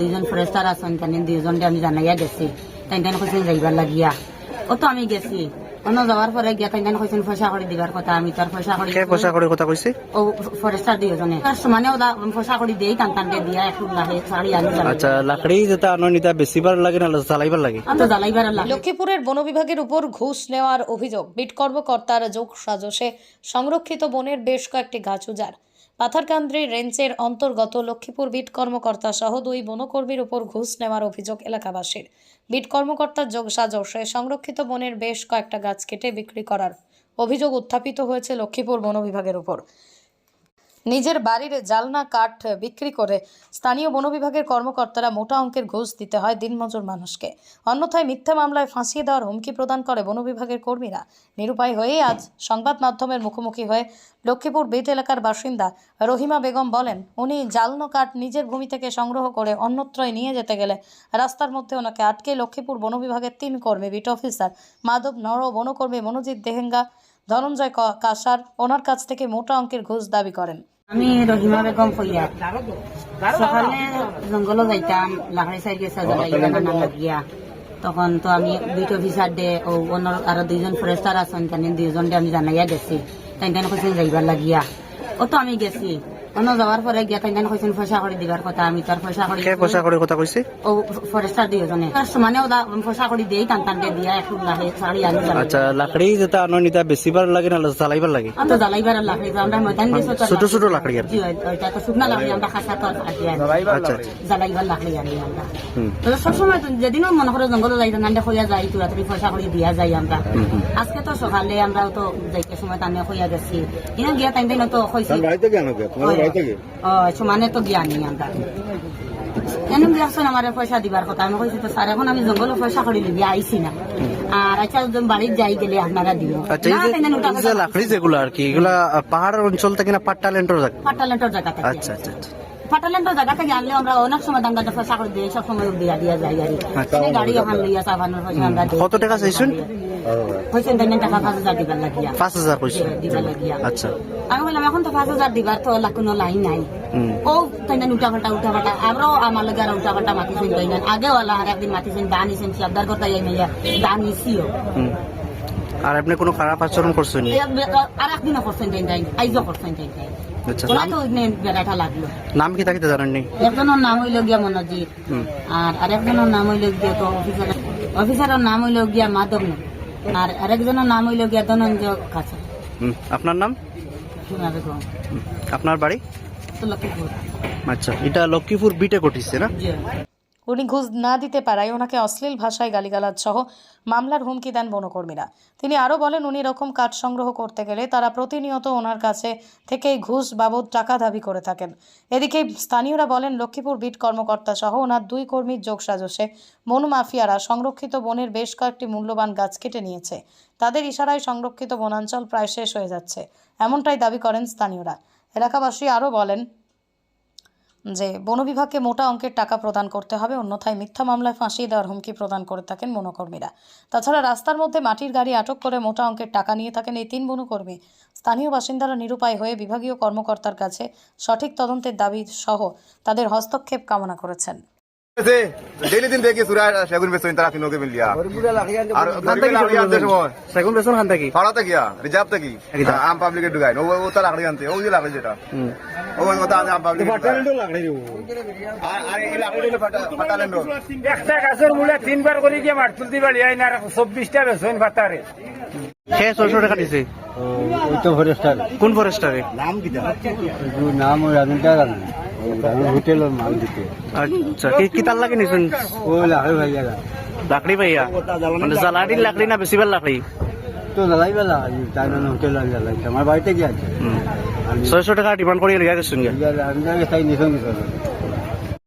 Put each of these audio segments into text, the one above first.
দুইজন ফরেস্টার আছেন তাই দুইজন আমি জানাইয়া গেছি। তাই তাই কইছেন যাইবার লাগিয়া। ও তো আমি গেছি। অন্য যাওয়ার পরে গিয়া তাই তাই কইছেন পয়সা করে দিবার কথা। আমি তার পয়সা করে পয়সা করে কথা কইছে ও ফরেস্টার দুইজনে তার সমানে ওদা পয়সা করে দিই টান টান দিয়ে দিয়া একটু লাগে শাড়ি আনি আচ্ছা লাকড়ি যেটা আনো নিতা বেশিবার লাগে না চালাইবার লাগে? তো জ্বালাইবার লাগে। লক্ষ্মীপুরের বন বিভাগের উপর ঘুষ নেওয়ার অভিযোগ। বিট কর্মকর্তার যোগ সাজসে সংরক্ষিত বনের বেশ কয়েকটি গাছ উজাড়। পাথারকান্দ্রি রেঞ্জের অন্তর্গত লক্ষ্মীপুর বিট কর্মকর্তা সহ দুই বনকর্মীর উপর ঘুষ নেওয়ার অভিযোগ এলাকাবাসীর। বিট কর্মকর্তার যোগ সাজসে সংরক্ষিত বনের বেশ কয়েকটা গাছ কেটে বিক্রি করার অভিযোগ উত্থাপিত হয়েছে লক্ষ্মীপুর বন বিভাগের উপর। নিজের বাড়ির জালনা কাঠ বিক্রি করে স্থানীয় বন বিভাগের কর্মকর্তারা মোটা অঙ্কের ঘুষ দিতে হয় দিনমজুর মানুষকে। অন্যথায় মিথ্যা মামলায় ফাঁসিয়ে দেওয়ার হুমকি প্রদান করে বন বিভাগের কর্মীরা। নিরুপায় হয়ে আজ সংবাদ মাধ্যমের মুখোমুখি হয়ে লক্ষ্মীপুর বেত এলাকার বাসিন্দা রহিমা বেগম বলেন, উনি জালনো কাঠ নিজের ভূমি থেকে সংগ্রহ করে অন্যত্রয় নিয়ে যেতে গেলে রাস্তার মধ্যে ওনাকে আটকে লক্ষ্মীপুর বন বিভাগের তিন কর্মী, বিট অফিসার মাধব নর, বনকর্মী মনোজিৎ দেহেঙ্গা, ধনঞ্জয় কাসার, ওনার কাছ থেকে মোটা অঙ্কের ঘুষ দাবি করেন। আমি রহিমা বেগম কইয়া সকালে জঙ্গল যাইতাম লাকড়ি সাইড গেছে জ্বালাইয়া লাগিয়া তখন তো আমি দুইটা অফিসার দে ও অন্য আরও দুইজন ফরেস্টার আছেন তাই দুইজন আমি জানাইয়া গেছি। তাই তাই কৈছে যাইবার লাগিয়া। ও তো আমি গেছি। অন্য যাওয়ার পরে গিয়া তাই তাই কইছেন পয়সা করে দিবার কথা আমি তার পয়সা করে কে পয়সা করে কথা কইছে? ও ফরেস্টার দুইজনে। তার সমানে ওদা পয়সা করে দিই টান টান দিয়ে দিয়া একটু লাগে শাড়ি আনি। আচ্ছা লাকড়ি যেটা আনো নিতা বেশিবার লাগে না চালাইবার লাগে? আমি তো জ্বালাইবার লাকড়ি তো আমরা ময়দান দিয়েছি তো ছোট ছোট লাকড়ি আর। জি ওইটা তো শুকনা লাকড়ি আমরা খাসা তো আনি। আচ্ছা জ্বালাইবার লাকড়ি আনি আমরা। তো সবসময় তো যেদিনও মনে করে জঙ্গলে যাই নান্ডে হইয়া যাই তুরাতুরি পয়সা করে দিয়া যাই আমরা। আজকে তো সকালে আমরা তো যাইতে সময় টানে হইয়া গেছি। ইনা গিয়া টাইম দিন তো হইছি বাড়িতে কেন কে তোমার বাড়িতে কে ও সমানে তো গিয়া নি আমরা এনে আমার পয়সা দিবার কথা। আমি কইছি তো স্যার এখন আমি জঙ্গলে পয়সা করে দিবি আইছি না। আর আচ্ছা যদি বাড়ির যাই গেলে আপনারা দিব আচ্ছা এই যে লাকড়ি যেগুলো আর কি এগুলা পাহাড়ের অঞ্চল থেকে না পাট্টালেন্টর জায়গা পাট্টালেন্টর জায়গা আচ্ছা আচ্ছা আচ্ছা। পাটালেন্টর জায়গা থেকে আনলে আমরা অনেক সময় দাম পয়সা করে দিই সব সময় দিয়া দিয়া যাই আর আচ্ছা। গাড়ি ওখান লইয়া সাবানোর পয়সা আমরা কত টাকা চাইছেন? হয়েছেন তাই টাকা পাঁচ হাজার দিবার লাগিয়া। পাঁচ হাজার কইছে দিবার লাগিয়া। আচ্ছা। আমি বললাম এখন তো পাঁচ হাজার দিবার তো কোনো লাইন নাই। ও তাই না উল্টা পাল্টা উল্টা পাল্টা। আমরাও আমার লগে আর উল্টা পাল্টা মাতিছেন তাই না আগে ওলা আর একদিন মাতিছেন দান নিছেন সর্দার করতে যাই মাইয়া দান হুম। আর আপনি কোনো খারাপ আচরণ করছেন আর একদিনও করছেন তাই তাই আইজও করছেন তাই তাই আচ্ছা নাম? তো বেড়াটা লাগল। নাম কি থাকিতে জানেননি? একজনের নাম হইল গিয়া মনোজিৎ আর আরেকজনের নাম হইল গিয়া তো অফিসার। অফিসারের নাম হইল গিয়া মাধব আর আরেকজনের নাম হইল গিয়া ধনঞ্জয় কাছে। আপনার নাম? আপনার বাড়ি? আচ্ছা এটা লক্ষ্মীপুর বিটে কটিছে না? উনি ঘুষ না দিতে পারায় ওনাকে অশ্লীল ভাষায় গালিগালাজ সহ মামলার হুমকি দেন বনকর্মীরা। তিনি আরও বলেন, উনি এরকম কাঠ সংগ্রহ করতে গেলে তারা প্রতিনিয়ত ওনার কাছে থেকেই ঘুষ বাবদ টাকা দাবি করে থাকেন। এদিকে স্থানীয়রা বলেন, লক্ষ্মীপুর বিট কর্মকর্তা সহ ওনার দুই কর্মীর যোগ সাজসে বন মাফিয়ারা সংরক্ষিত বনের বেশ কয়েকটি মূল্যবান গাছ কেটে নিয়েছে। তাদের ইশারায় সংরক্ষিত বনাঞ্চল প্রায় শেষ হয়ে যাচ্ছে, এমনটাই দাবি করেন স্থানীয়রা। এলাকাবাসী আরও বলেন যে বন বিভাগকে মোটা অঙ্কের টাকা প্রদান করতে হবে, অন্যথায় মিথ্যা মামলায় ফাঁসিয়ে দেওয়ার হুমকি প্রদান করে থাকেন বনকর্মীরা। তাছাড়া রাস্তার মধ্যে মাটির গাড়ি আটক করে মোটা অঙ্কের টাকা নিয়ে থাকেন এই তিন বনকর্মী। স্থানীয় বাসিন্দারা নিরুপায় হয়ে বিভাগীয় কর্মকর্তার কাছে সঠিক তদন্তের দাবি সহ তাদের হস্তক্ষেপ কামনা করেছেন। ডেইলি দিন দেখি সুরা সেগুন বেসন তারা তিন লোকে মিলিয়া আর গরিবের লাকড়ি আনতে সময়। সেগুন বেসন খান থাকি ফাড়াতে গিয়া রিজার্ভ থেকে। একদম। আম পাবলিকে ঢুকাই ও ও তো লাকড়ি আনতে ওই যে লাকড়ি যেটা। ও ওই কথা আম পাবলিক আর এই লাকড়ি হলো ফাটালেন একটা গাছের মূলে তিনবার করে গিয়ে মাঠ তুলতে পারি এই না চব্বিশটা বেসন ফাতারে সে ছয়শো টাকা দিছে? ওই তো ফরেস্টার কোন ফরেস্টারে নাম ওই আমিনটা জানি। মাল দিতে। আচ্ছা কি কি তার লাগে নিছেন? ও লাখে ভাইয়া লাকড়ি ভাইয়া? মানে জ্বালাডির লাকড়ি না বেশিবার লাকড়ি? তো জ্বালাই বেলা তাই জন্য হোটেল জ্বালাইছে আমার বাড়িতে ছয়শো টাকা ডিমান্ড করে লিয়া গেছেন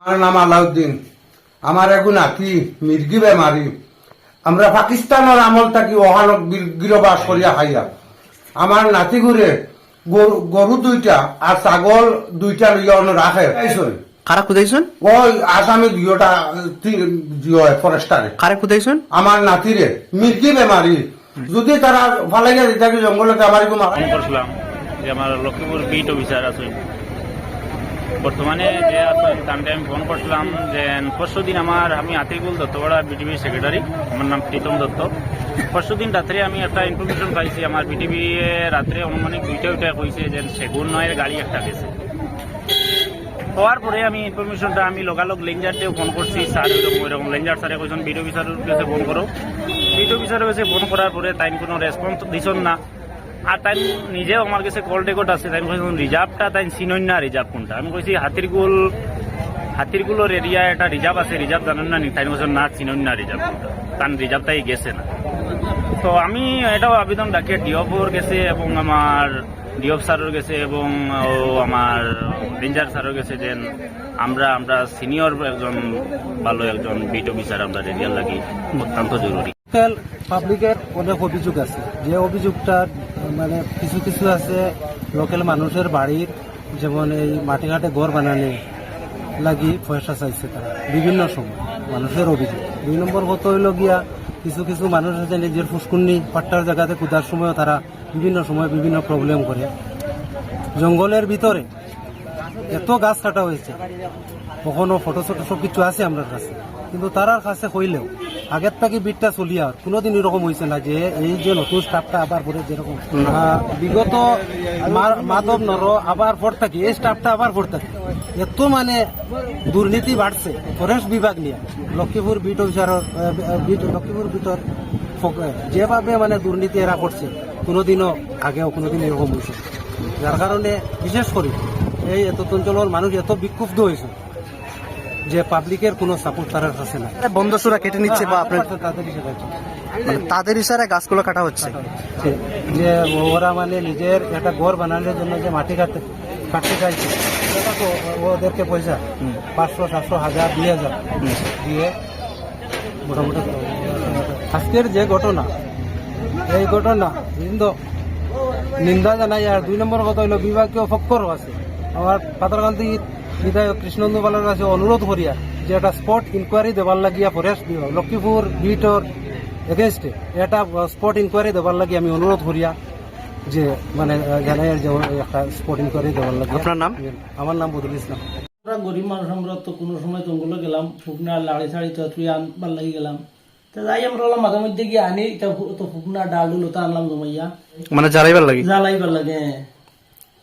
আমার নাম আলাউদ্দিন। আমার এখন নাতি মির্গি বেমারি। আমরা পাকিস্তানের আমল থাকি ওহানক গিরবাস করিয়া খাইয়া। আমার নাতি ঘুরে গরু গরু দুইটা আর ছাগল দুইটা লইয়া অন্য রাখে। কারা খুদাইছেন? ওই আসামি দুইটা ফরেস্টারে কারা খুদাইছেন? আমার নাতিরে। মির্গি বেমারি। যদি তারা ফালাইয়া দিতে জঙ্গলে যে আমার লক্ষ্মীপুর বিট অফিসার আছে বর্তমানে যে আমি ফোন করছিলাম যে পরশু দিন আমার, আমি আতিকুল দত্তপাড়া বিটিভি সেক্রেটারি আমার নাম প্রীতম দত্ত। পরশু দিন রাত্রে আমি একটা ইনফরমেশন পাইছি, আমার বিটিভি রাত্রে অনুমানিক দুইটা উঠে কইছে যে, সেগুন নয়ের গাড়ি একটা গেছে। হওয়ার পরে আমি ইনফরমেশনটা আমি লগালগ লেঞ্জারতেও ফোন করছি, স্যার এরকম এরকম লেঞ্জার স্যারে কইছেন বিডিও অফিসারের কাছে ফোন করো। বিডিও অফিসারের কাছে ফোন করার পরে তাই কোনো রেসপন্স দিছন না। আর তাই নিজেও আমার কাছে কল রেকর্ড আছে, তাই কইছেন রিজার্ভটা তাই চিনই না রিজার্ভ কোনটা? আমি কইছি হাতিরগুল হাতিরগুলোর এরিয়া একটা রিজার্ভ আছে রিজার্ভ জানেন না তাই কইছেন না, চিনই না রিজার্ভ কারণ রিজার্ভটাই গেছে না। তো আমি এটাও আবেদন রাখি ডিওপোর গেছে এবং আমার ডিওপ স্যারের গেছে এবং ও আমার রেঞ্জার স্যারের গেছে যে আমরা আমরা সিনিয়র একজন, ভালো একজন বিট অফিসার আমরা রেডিয়াল লাগি, অত্যন্ত জরুরি। পাবলিকের অনেক অভিযোগ আছে। যে অভিযোগটা মানে কিছু কিছু আছে লোকাল মানুষের বাড়ির, যেমন এই মাটিঘাটে ঘর বানানো লাগি পয়সা চাইছে তারা। বিভিন্ন সময় মানুষের অভিযোগ। দুই নম্বর কত হইল গিয়া, কিছু কিছু মানুষ আছে নিজের ফুসকুন্নি পাট্টার জায়গাতে কুদার সময়ও তারা বিভিন্ন সময় বিভিন্ন প্রবলেম করে। জঙ্গলের ভিতরে এত গাছ কাটা হয়েছে। কখনো ফটো সব কিছু আছে আমার কাছে। কিন্তু তারার কাছে হইলেও আগের থেকে বিটটা চলিয়া, কোনোদিন এরকম হয়েছে না যে এই যে নতুন স্টাফটা আবার পরে যেরকম। বিগত মাধব নর আবার পর থাকি, এই স্টাফটা আবার পর থাকি, এত মানে দুর্নীতি বাড়ছে ফরেস্ট বিভাগ নিয়ে। লক্ষ্মীপুর বিট অফিসারের লক্ষ্মীপুর বিটর যেভাবে মানে দুর্নীতি এরা করছে কোনোদিনও আগেও কোনোদিন এরকম হয়েছে যার কারণে বিশেষ করে এই এত অঞ্চলের মানুষ এত বিক্ষুব্ধ হয়েছে যে পাবলিকের কোনো সাপোর্ট তারা কাছে না। বন্ধসুরা কেটে নিচ্ছে বা আপনার তাদের সেটা মানে তাদের ইশারায় গাছগুলো কাটা হচ্ছে। যে- ওরা মানে নিজের একটা ঘর বানানোর জন্য যে মাটি কাটতে কাটতে চাইছে। সেটা তো ওদেরকে পয়সা। পাঁচশো সাতশো হাজার দুই হাজার। দিয়ে মোটামুটি আজকের যে ঘটনা এই ঘটনা কিন্তু নিন্দা জানাই। আর দুই নম্বর কথা হইল বিভাগীয় ফক্করও আছে। আমার পাতারকান্তি বিধায়ক কৃষ্ণন্দু বালার কাছে অনুরোধ করিয়া যে একটা স্পট ইনকোয়ারি দেবার লাগিয়া ফরেস্ট বিভাগ লক্ষ্মীপুর বিটর এগেনস্টে এটা স্পট ইনকোয়ারি দেবার লাগি আমি অনুরোধ করিয়া যে মানে জানাই যে একটা স্পট ইনকোয়ারি দেবার লাগে আপনার নাম? আমার নাম বদরুল ইসলাম। আমরা গরিব মানুষ আমরা তো কোনো সময় জঙ্গলে গেলাম ফুকনা লাড়ি সাড়ি চুই আনবার লাগি গেলাম। তা যাই আমরা হলাম মাঝে মধ্যে গিয়ে আনি তা তো ফুকনা ডাল ডুল ওটা আনলাম জমাইয়া মানে জ্বালাইবার লাগে? জ্বালাইবার লাগে হ্যাঁ।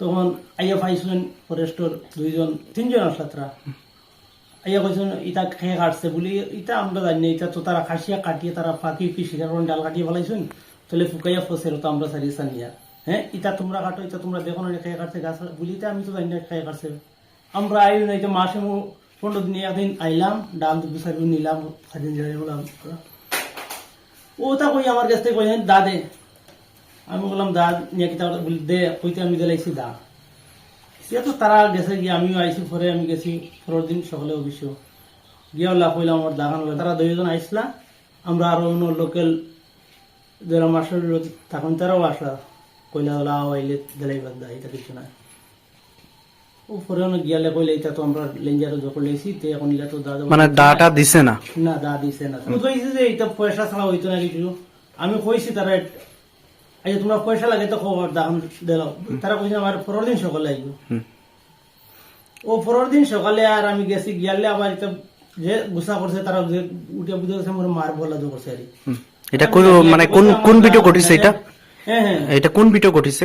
তখন আইয়া পাইছিলেন ফরেস্টর দুইজন তিনজন আসলা তারা। আইয়া কইছেন ইটা খেয়ে কাটছে। বলি ইটা আমরা জানি না, ইটা তো তারা খাসিয়া কাটিয়ে তারা ফাঁকি কি শিকার করে ডাল কাটিয়ে ফেলাইছেন। তাহলে ফুকাইয়া ফসের তো আমরা সারি সানিয়া হ্যাঁ ইটা তোমরা কাটো ইটা তোমরা দেখো না খেয়ে কাটছে গাছ। বলি ইটা আমি তো জানি না খেয়ে কাটছে। আমরা আই না এটা মাসে পনেরো দিন একদিন আইলাম ডাল দুপুর সারি নিলাম খাদিন জানি বললাম ওটা কই আমার কাছ থেকে কই দা দে আমি বললাম দা নিয়ে কিতা বলি দে কইতে আমি দিলাইছি দা। সে তো তারা গেছে গিয়ে আমিও আইছি পরে আমি গেছি পরের দিন সকালে অবশ্য গিয়ে লাভ হইলাম আমার দাগান হলো তারা দুইজন আইসলা আমরা আরও অন্য লোকাল যারা মাস্টার তখন তারাও আসলা কইলা হলো আও আইলে দিলাই বাদ দা এটা কিছু না ও পরে অনেক গিয়ালে কইলে এটা তো আমরা লেঞ্জারও যখন লেছি তে এখন তো দাদা মানে দাটা দিছে না? না দা দিছে না। কইছি যে এটা পয়সা ছাড়া হইতো না কিছু। আমি কইছি তারা আচ্ছা তোমার পয়সা লাগে তো খবর দাম দিলাম তারা কইছে আমার পরের দিন সকালে আইব। ও পরের দিন সকালে আর আমি গেছি গিয়ালে আবার এটা যে গুসা করছে তারা যে উঠে বুঝে গেছে আমার মার বলা করছে আর এটা কোন মানে কোন কোন ভিডিও ঘটিছে এটা? হ্যাঁ হ্যাঁ। এটা কোন ভিডিও ঘটিছে?